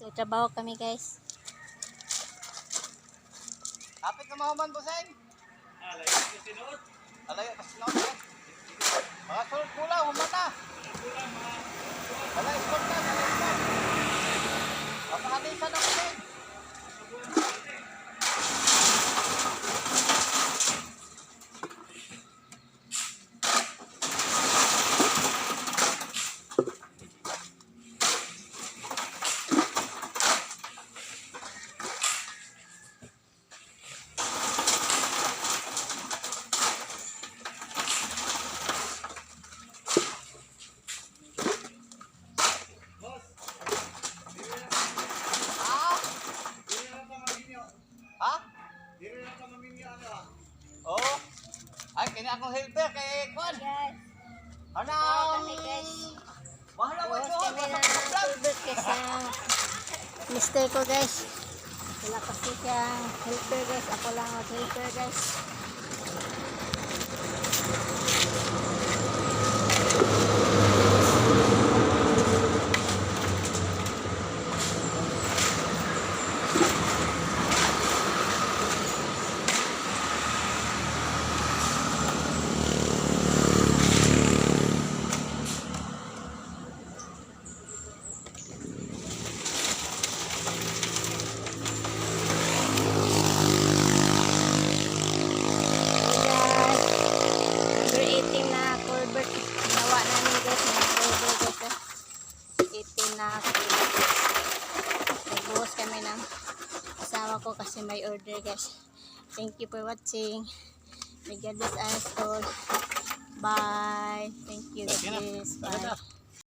So, trabaho kami guys. Kapit na mahuman, Buseng. Alay, kasi sinuot. Pas na ako. Mga sulod kulang, human na. Wala, sport na, wala, sport. Papahalisan ako, Buseng. Akong helper kay Kwan. Guys, Ano? ito. kami ng silver kasi mister ko guys. Wala kasi siyang helper guys. Ako lang mag-helper guys. Na culvert. Nawa namin guys. Mga culvert guys. 18 na culvert. Nagbuhos kami ng asawa ko kasi may order guys. Thank you for watching. May God bless us all. Bye. Thank you. Bless. Bye.